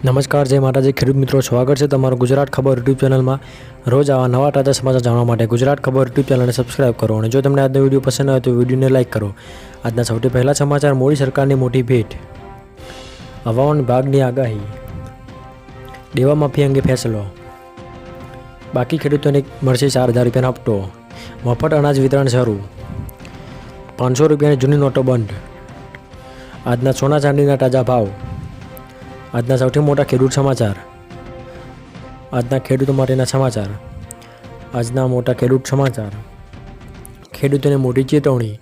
નમસ્કાર, જય માતાજી. ખેડૂત મિત્રો, સ્વાગત છે તમારું ગુજરાત ખબર યુટ્યુબ ચેનલમાં. રોજ આવા નવા તાજા સમાચાર જાણવા માટે ગુજરાત ખબર યુટ્યુબ ચેનલને સબસ્ક્રાઇબ કરો અને જો તમને આજનો વીડિયો પસંદ આવે તો વિડીયોને લાઇક કરો. આજના સૌથી પહેલા સમાચાર, મોડી સરકારની મોટી ભેટ. હવામાન વિભાગની આગાહી. દેવા માફી અંગે ફેસલો. બાકી ખેડૂતોને મળશે ચાર હજાર રૂપિયાનો હપ્તો. મફત અનાજ વિતરણ શરૂ. પાંચસો રૂપિયાની જૂની નોટો બંધ. આજના સોના ચાંદીના તાજા ભાવ. આજના સૌથી મોટા ખેડૂત સમાચાર. આજના ખેડૂતો માટેના સમાચાર. આજના મોટા ખેડૂત સમાચાર. ખેડૂતોને મોટી ચેતવણી.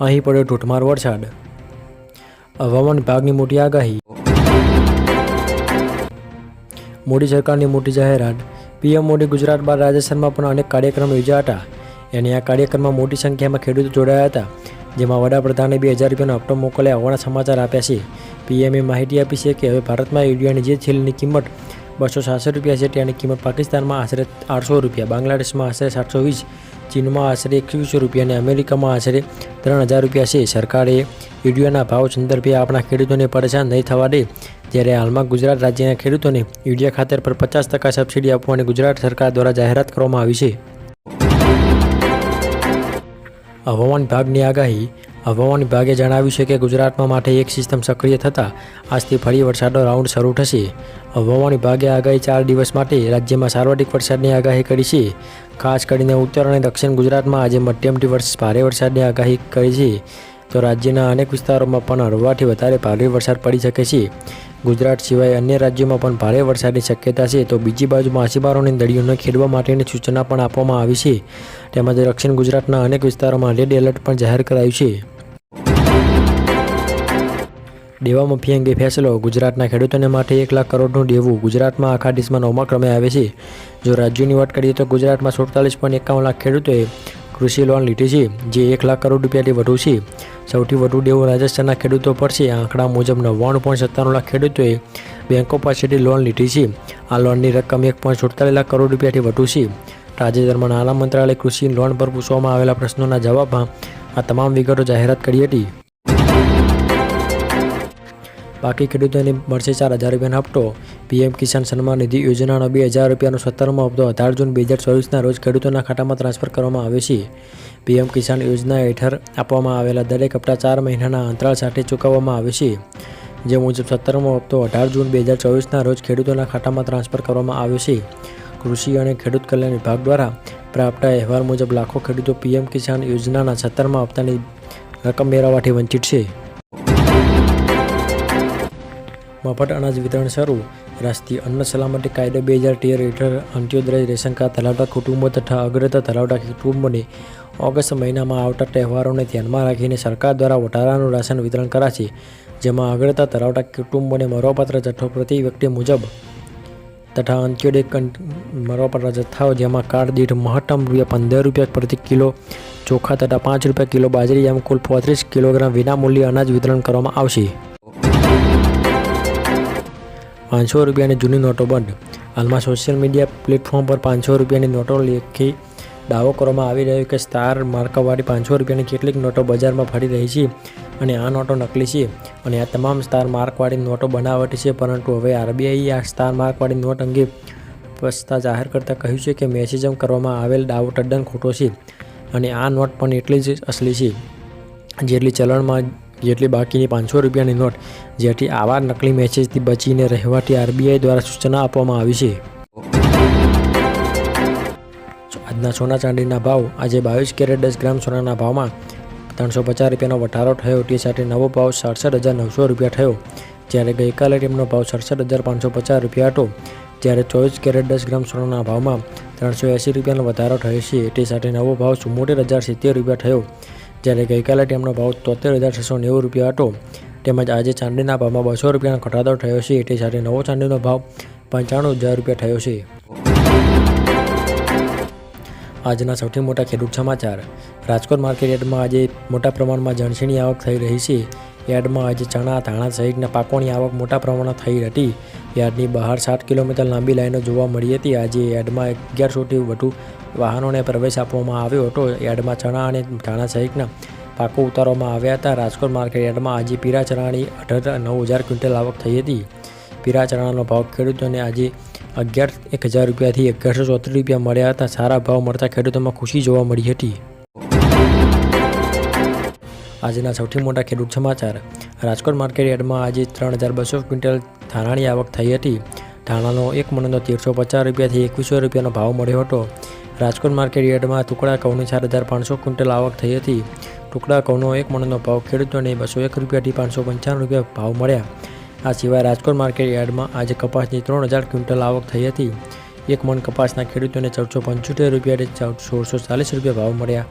અહીં પડ્યો ધોધમાર વરસાદ. હવામાન વિભાગની મોટી આગાહી. મોદી સરકારની મોટી જાહેરાત. પીએમ મોદી ગુજરાત બાદ રાજસ્થાનમાં પણ અનેક કાર્યક્રમો યોજ્યા હતા. અને આ કાર્યક્રમમાં મોટી સંખ્યામાં ખેડૂતો જોડાયા હતા. જેમાં વડાપ્રધાને બે હજાર રૂપિયાનો હપ્તો મોકલ્યા હોવાના સમાચાર આપ્યા છે. પીએમએ માહિતી આપી છે કે હવે ભારતમાં યુરિયાની જે છેલ્લીની કિંમત બસો સાસઠ રૂપિયા છે તેની કિંમત પાકિસ્તાનમાં આશરે આઠસો રૂપિયા, બાંગ્લાદેશમાં આશરે સાતસો વીસ, ચીનમાં આશરે એકવીસો રૂપિયા અને અમેરિકામાં આશરે ત્રણ હજાર રૂપિયા છે. સરકારે યુરિયાના ભાવ સંદર્ભે આપણા ખેડૂતોને પરેશાન નહીં થવા દે. જ્યારે હાલમાં ગુજરાત રાજ્યના ખેડૂતોને યુરિયા ખાતર પર પચાસ ટકા સબસિડી આપવાની ગુજરાત સરકાર દ્વારા જાહેરાત કરવામાં આવી છે. હવામાન વિભાગની આગાહી હવામાન વિભાગે જણાવ્યું છે કે ગુજરાતમાં માટે એક સિસ્ટમ સક્રિય થતાં આજથી ફરી વરસાદનો રાઉન્ડ શરૂ થશે. હવામાન વિભાગે આગાહી ચાર દિવસ માટે રાજ્યમાં સાર્વત્રિક વરસાદની આગાહી કરી છે. ખાસ કરીને ઉત્તર અને દક્ષિણ ગુજરાતમાં આજે મધ્યમથી વર્ષ ભારે વરસાદની આગાહી કરી છે. તો રાજ્યના અનેક વિસ્તારોમાં પણ હળવાથી વધારે ભારે વરસાદ પડી શકે છે. ગુજરાત સિવાય અન્ય રાજ્યોમાં પણ ભારે વરસાદની શક્યતા છે, તો બીજી બાજુ માછીમારોને દરિયો ન ખેડવા માટેની સૂચના પણ આપવામાં આવી છે. તેમજ દક્ષિણ ગુજરાતના અનેક વિસ્તારોમાં રેડ એલર્ટ પણ જાહેર કરાયું છે. દેવા માફી અંગે ફેસલો, ગુજરાતના ખેડૂતોને માટે એક લાખ કરોડનું દેવું, ગુજરાતમાં આખા દેશમાં નવમા ક્રમે આવે છે. જો રાજ્યોની વાત કરીએ તો ગુજરાતમાં સુડતાલીસ પોઈન્ટ એકાવન લાખ ખેડૂતોએ કૃષિ લોન લીધી છે. જે એક લાખ કરોડ રૂપિયાથી વધુ છે. સૌથી વધુ દેવું રાજસ્થાનના ખેડૂતો પર છે. આંકડા મુજબ નવ્વાણું પોઈન્ટ સત્તાણું લાખ ખેડૂતોએ બેંકો પાસેથી લોન લીધી છે. આ લોનની રકમ એક પોઈન્ટ સુડતાલીસ લાખ કરોડ રૂપિયાથી વધુ છે. તાજેતરમાં નાણાં મંત્રાલય કૃષિ લોન પર પૂછવામાં આવેલા પ્રશ્નોના જવાબમાં આ તમામ વિગતો જાહેરાત કરી હતી. બાકી ખેડૂતોને મળશે ચાર હજાર રૂપિયાનો હપ્તો. પીએમ કિસાન સન્માન નિધિ યોજનાનો બે હજાર રૂપિયાનો સત્તરમો હપ્તો અઢાર જૂન બે હજાર ચોવીસના રોજ ખેડૂતોના ખાતામાં ટ્રાન્સફર કરવામાં આવે છે. પીએમ કિસાન યોજના હેઠળ આપવામાં આવેલા દરેક હપ્તા ચાર મહિનાના અંતરાળ સાથે ચૂકવવામાં આવે છે. જે મુજબ સત્તરમો હપ્તો અઢાર જૂન બે હજાર ચોવીસના રોજ ખેડૂતોના ખાતામાં ટ્રાન્સફર કરવામાં આવ્યો છે. કૃષિ અને ખેડૂત કલ્યાણ વિભાગ દ્વારા પ્રાપ્ત અહેવાલ મુજબ લાખો ખેડૂતો પીએમ કિસાન યોજનાના સત્તરમા હપ્તાની રકમ મેળવવાથી વંચિત છે. મફત અનાજ વિતરણ શરૂ. રાષ્ટ્રીય અન્ન સલામતી કાયદો બે હજાર તેર હેઠળ અંત્યોદય રેશન કાર્ડ ધરાવતા કુટુંબો તથા અગ્રતા ધરાવતા કુટુંબોને ઓગસ્ટ મહિનામાં આવતા તહેવારોને ધ્યાનમાં રાખીને સરકાર દ્વારા વધારાનું રાશન વિતરણ કરાશે, જેમાં અગ્રતા ધરાવતા કુટુંબોને મરવાપાત્ર જથ્થો પ્રતિ વ્યક્તિ મુજબ તથા અંત્યોદય મરવાપાત્ર જથ્થાઓ જેમાં કાર્ડ દીઠ મહત્તમ રૂપિયા પંદર રૂપિયા પ્રતિ કિલો, ચોખા તથા પાંચ રૂપિયા કિલો બાજરી એમ કુલ પોત્રીસ કિલોગ્રામ વિનામૂલ્યે અનાજ વિતરણ કરવામાં આવશે. પાંચસો રૂપિયાની જૂની નોટો બંધ. હાલમાં સોશિયલ મીડિયા પ્લેટફોર્મ પર પાંચસો રૂપિયાની નોટો લેખી દાવો કરવામાં આવી રહ્યો કે સ્ટાર માર્કવાળી પાંચસો રૂપિયાની કેટલીક નોટો બજારમાં ફરી રહી છે અને આ નોટો નકલી છે. અને આ તમામ સ્ટાર માર્કવાળી નોટો બનાવટી છે, પરંતુ હવે આરબીઆઈએ આ સ્ટાર માર્કવાળી નોટ અંગે સ્પષ્ટતા જાહેર કરતાં કહ્યું છે કે મેસેજમ કરવામાં આવેલ દાવો તદ્દન ખોટો છે અને આ નોટ પણ એટલી જ અસલી છે જેટલી ચલણમાં જેટલી બાકીની પાંચસો રૂપિયાની નોટ, જેથી આવા નકલી મેસેજથી બચીને રહેવાથી આરબીઆઈ દ્વારા સૂચના આપવામાં આવી છે. આજના સોના ચાંદીના ભાવ આજે બાવીસ કેરેટ દસ ગ્રામ સોનાના ભાવમાં ત્રણસો પચાસ રૂપિયાનો વધારો થયો તે સાથે નવો ભાવ સડસઠ હજાર નવસો રૂપિયા થયો. જ્યારે ગઈકાલે તેમનો ભાવ સડસઠ હજાર પાંચસો પચાસ રૂપિયા હતો, જ્યારે ચોવીસ કેરેટ દસ ગ્રામ સોનાના ભાવમાં ત્રણસો એંસી રૂપિયાનો વધારો થયો છે. તે સાથે નવો ભાવ ચુમ્મોતેર હજાર સિત્તેર રૂપિયા થયો. જ્યારે ગઈકાલે તેમનો ભાવ તોતેર હજાર છસો નેવું રૂપિયા હતો. તેમજ આજે ચાંદીના ભાવમાં બસો રૂપિયાનો ઘટાડો થયો છે. એટલે સાથે નવો ચાંદીનો ભાવ પંચાણું હજાર રૂપિયા થયો છે. આજના સૌથી મોટા ખેડૂત સમાચાર. રાજકોટ માર્કેટ યાર્ડમાં આજે મોટા પ્રમાણમાં જણસીની આવક થઈ રહી છે. યાર્ડમાં આજે ચણા, ધાણા સહિતના પાકોની આવક મોટા પ્રમાણમાં થઈ હતી. યાર્ડની બહાર સાત કિલોમીટર લાંબી લાઈનો જોવા મળી હતી. આજે યાર્ડમાં અગિયારસોથી વધુ વાહનોને પ્રવેશ આપવામાં આવ્યો હતો. યાર્ડમાં ચણા અને ધાણા સહિતના પાકો ઉતારવામાં આવ્યા હતા. રાજકોટ માર્કેટ યાર્ડમાં આજે પીરા ચણાની અઢાર નવ હજાર ક્વિન્ટલ આવક થઈ હતી. પીરા ચણાનો ભાવ ખેડૂતોને આજે અગિયાર એક હજાર રૂપિયાથી અગિયારસો ચોત્રીસ રૂપિયા મળ્યા હતા. સારા ભાવ મળતા ખેડૂતોમાં ખુશી જોવા મળી હતી. આજના સૌથી મોટા ખેડૂત સમાચાર. રાજકોટ માર્કેટ યાર્ડમાં આજે ત્રણ હજાર બસો ક્વિન્ટલ ધાણાની આવક થઈ હતી. ધાણાનો એક મણનો તેરસો પચાસ રૂપિયાથી એકવીસો રૂપિયાનો ભાવ મળ્યો હતો. રાજકોટ માર્કેટ યાર્ડમાં ટુકડા ઘઉંની ચાર હજાર પાંચસો ક્વિન્ટલ આવક થઈ હતી. ટુકડા ઘઉંનો એક મણનો ભાવ ખેડૂતોને બસો એક રૂપિયાથી પાંચસો પંચાવન રૂપિયા ભાવ મળ્યા. આ સિવાય રાજકોટ માર્કેટ યાર્ડમાં આજે કપાસની ત્રણ હજાર ક્વિન્ટલ આવક થઈ હતી. એક મણ કપાસના ખેડૂતોને ચૌદસો પંચોતેર રૂપિયાથી સોળસો ચાલીસ રૂપિયા ભાવ મળ્યા.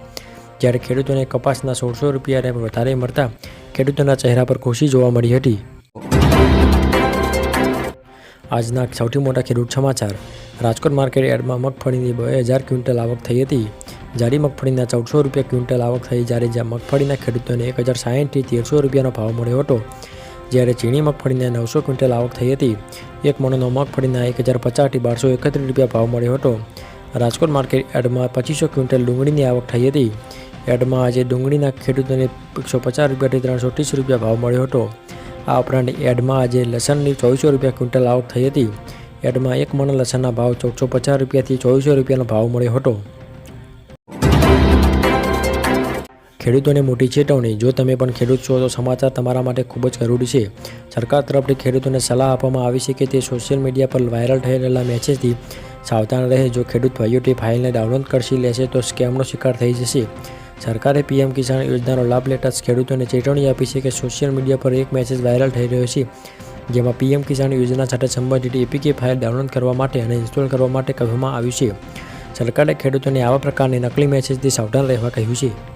જ્યારે ખેડૂતોને કપાસના સોળસો રૂપિયાને વધારે મળતા ખેડૂતોના ચહેરા પર ખુશી જોવા મળી હતી. આજના સૌથી મોટા ખેડૂત સમાચાર. રાજકોટ માર્કેટ યાર્ડમાં મગફળીની બે હજાર ક્વિન્ટલ આવક થઈ હતી. જાડી મગફળીના ચૌદસો રૂપિયા ક્વિન્ટલ આવક થઈ જ્યારે જ્યાં મગફળીના ખેડૂતોને એક હજાર સાહીઠથી તેરસો રૂપિયાનો ભાવ મળ્યો હતો. જ્યારે ચીણી મગફળીને નવસો ક્વિન્ટલ આવક થઈ હતી. એક મણનો મગફળીના એક હજાર પચાસથી બારસો એકત્રીસ રૂપિયા ભાવ મળ્યો હતો. રાજકોટ માર્કેટ યાર્ડમાં પચીસો ક્વિન્ટલ ડુંગળીની આવક થઈ હતી. યાર્ડમાં આજે ડુંગળીના ખેડૂતોને એકસો પચાસ રૂપિયાથી ત્રણસો ત્રીસ રૂપિયા ભાવ મળ્યો હતો. આ ઉપરાંત એડમાં આજે લસણની ચોવીસો રૂપિયા ક્વિન્ટલ આવક થઈ હતી. એડમાં એક મણ લસણના ભાવ ચૌદસો પચાસ રૂપિયાથી ચોવીસો રૂપિયાનો ભાવ મળ્યો હતો. ખેડૂતોને મોટી ચેતવણી. જો તમે પણ ખેડૂત છો, તો સમાચાર તમારા માટે ખૂબ જ જરૂરી છે. સરકાર તરફથી ખેડૂતોને સલાહ આપવામાં આવી છે કે તે સોશિયલ મીડિયા પર વાયરલ થયેલા મેસેજથી સાવધાન રહે. જો ખેડૂત ભાઈઓ ફાઇલને ડાઉનલોડ કરશી, લેશે, તો સ્કેમનો શિકાર થઈ જશે. સરકારે પીએમ કિસાન યોજનાનો લાભ લેતા ખેડૂતોને ચેતવણી આપી છે કે સોશિયલ મીડિયા પર એક મેસેજ વાયરલ થઈ રહ્યો છે, જેમાં પીએમ કિસાન યોજના સાથે સંબંધિત એપીકે ફાઇલ ડાઉનલોડ કરવા માટે અને ઇન્સ્ટોલ કરવા માટે કહેવામાં આવ્યું છે. સરકારે ખેડૂતોને આવા પ્રકારની નકલી મેસેજથી સાવધાન રહેવા કહ્યું છે.